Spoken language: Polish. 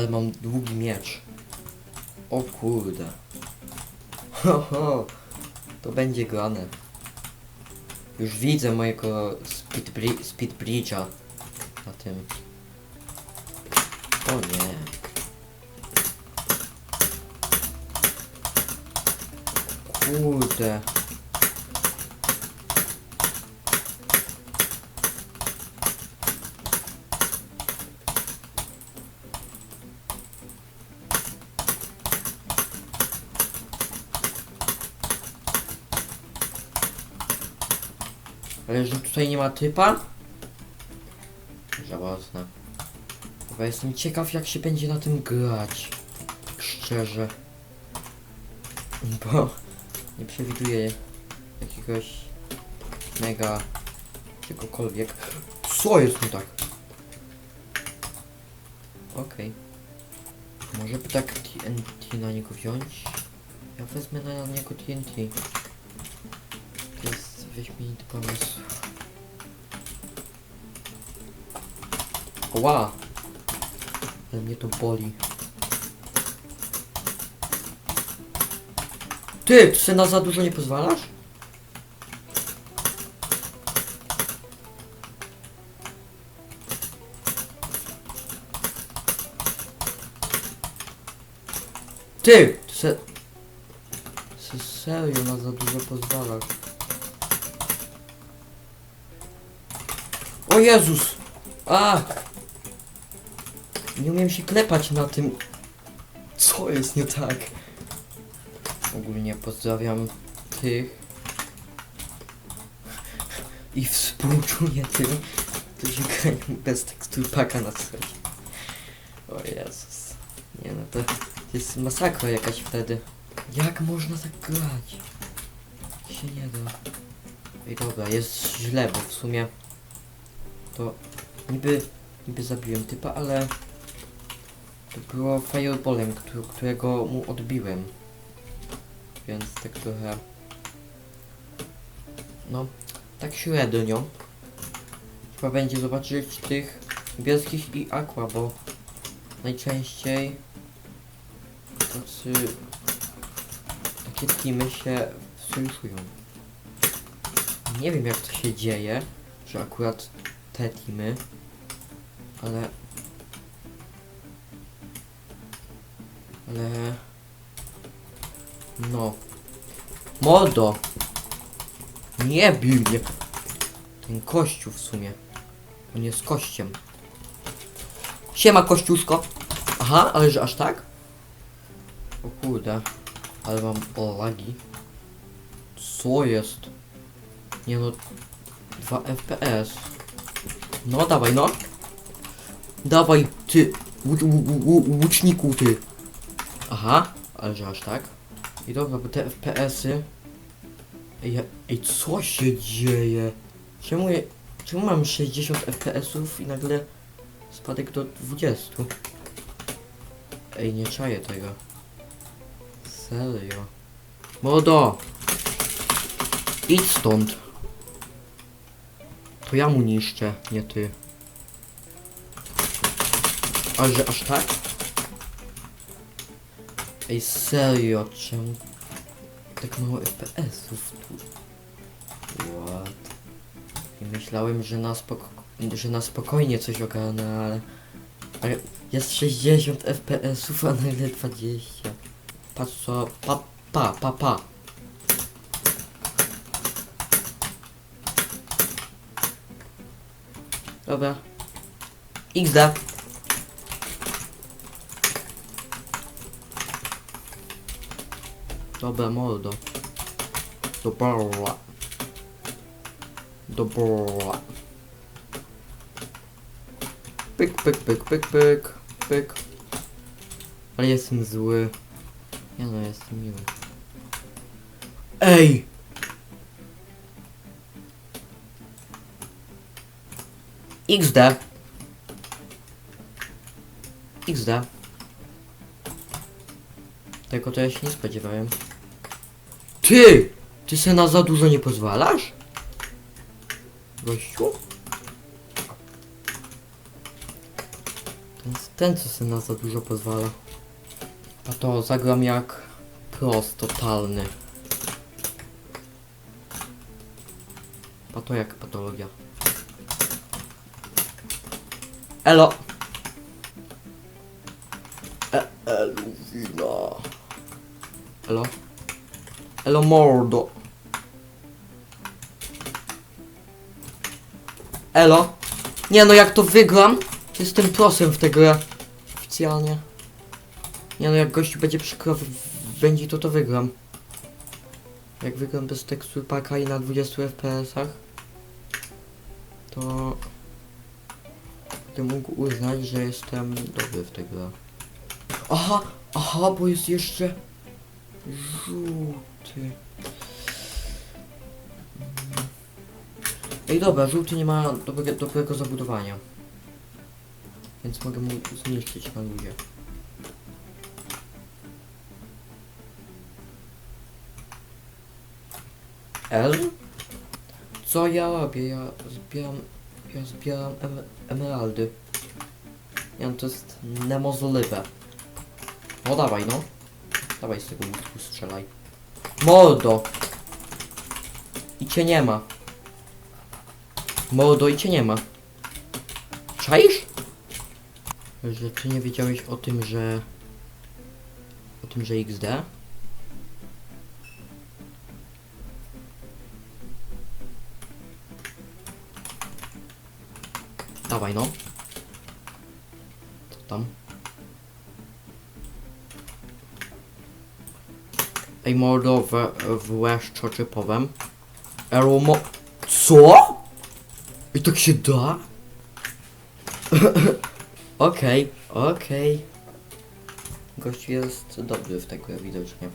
Ale mam długi miecz. O kurde. Ho, ho. To będzie grane. Już widzę mojego speed, bri speed bridge'a na tym. O nie. Kurde. Ale że tutaj nie ma typa? Żałosne. Chyba jestem ciekaw jak się będzie na tym grać. Szczerze. Bo nie przewiduję jakiegoś mega czegokolwiek. Co jest nie tak? Okej. Może by tak TNT na niego wziąć? Ja wezmę na niego TNT. Wyśmienity pomysł. Ła! Ale mnie to boli. Ty, ty se na za dużo nie pozwalasz? Ty, ty se... se serio na za dużo pozwalasz. O Jezus! A! Nie umiem się klepać na tym. Co jest nie tak? Ogólnie pozdrawiam tych i współczuję tym, którzy grają bez tekstur paka na sobie. O Jezus. Nie no to jest masakra jakaś wtedy. Jak można tak grać? Się nie da. I dobra, jest źle, bo w sumie to niby, niby zabiłem typa, ale to było fireballem, któ- którego mu odbiłem. Więc tak trochę... No, tak średnio. Trzeba będzie zobaczyć tych niebieskich i aqua, bo najczęściej tacy... takie teamy się sojuszują. Nie wiem jak to się dzieje, że akurat te teamy, ale... Ale... No. Mordo! Nie bij mnie! Ten kościół w sumie. On jest kościem. Siema kościuszko! Aha, ale że aż tak? O kurde. Ale mam lagi. Co jest? Nie no... 2 FPS. No dawaj no. Dawaj ty. Łu- łu- łu- Łuczniku ty. Aha, ale że aż tak. I dobra, bo te FPS-y... Ej, ej, co się dzieje? Czemu, je, czemu mam 60 FPS-ów i nagle spadek do 20? Ej, nie czaję tego. Serio. Modo! Idź stąd. To ja mu niszczę, nie ty. A że aż tak? Ej, serio, czemu tak mało FPS-ów tu? What? I myślałem, że na, spoko że na spokojnie coś ogarnę, ale... Ale jest 60 FPS-ów, a nagle 20. Patrz co... Pa, pa, pa, pa. Dobra. XD. Dobra, mordo. Dobra. Dobra. Pyk, pyk, pyk, pyk, pyk, pyk. Ale jestem zły. Ja no, jestem miły. Ej! XD. XD. Tego to ja się nie spodziewałem. Ty! Ty se na za dużo nie pozwalasz? Gościu? Ten, ten co sobie na za dużo pozwala. A to zagram jak pros totalny. A to jak patologia. Elo! E Eluwina. Elo? Elo mordo. Elo? Nie no, jak to wygram, to jestem prosem w tę grę. Oficjalnie. Nie no, jak gościu będzie przykro, będzie to to wygram. Jak wygram bez tekstur paka i na 20 FPS-ach, to będę mógł uznać, że jestem dobry w grę. Aha, aha, bo jest jeszcze żółty. Ej, dobra, żółty nie ma dobrego, dobrego zabudowania. Więc mogę mu zniszczyć na luzie. L? Co ja robię? Ja zbieram... Ja zbieram em emeraldy. No, to jest niemożliwe. No dawaj, no. Dawaj z tego łusku strzelaj. Mordo! I cię nie ma. Mordo i cię nie ma. Czaisz? Że ty nie wiedziałeś o tym, że... O tym, że XD? No. Co tam? Ej mordo, we, włeszczo czy powiem? Eromo... Co? I tak się da? Okej, okej. Gość jest dobry w tego widocznie.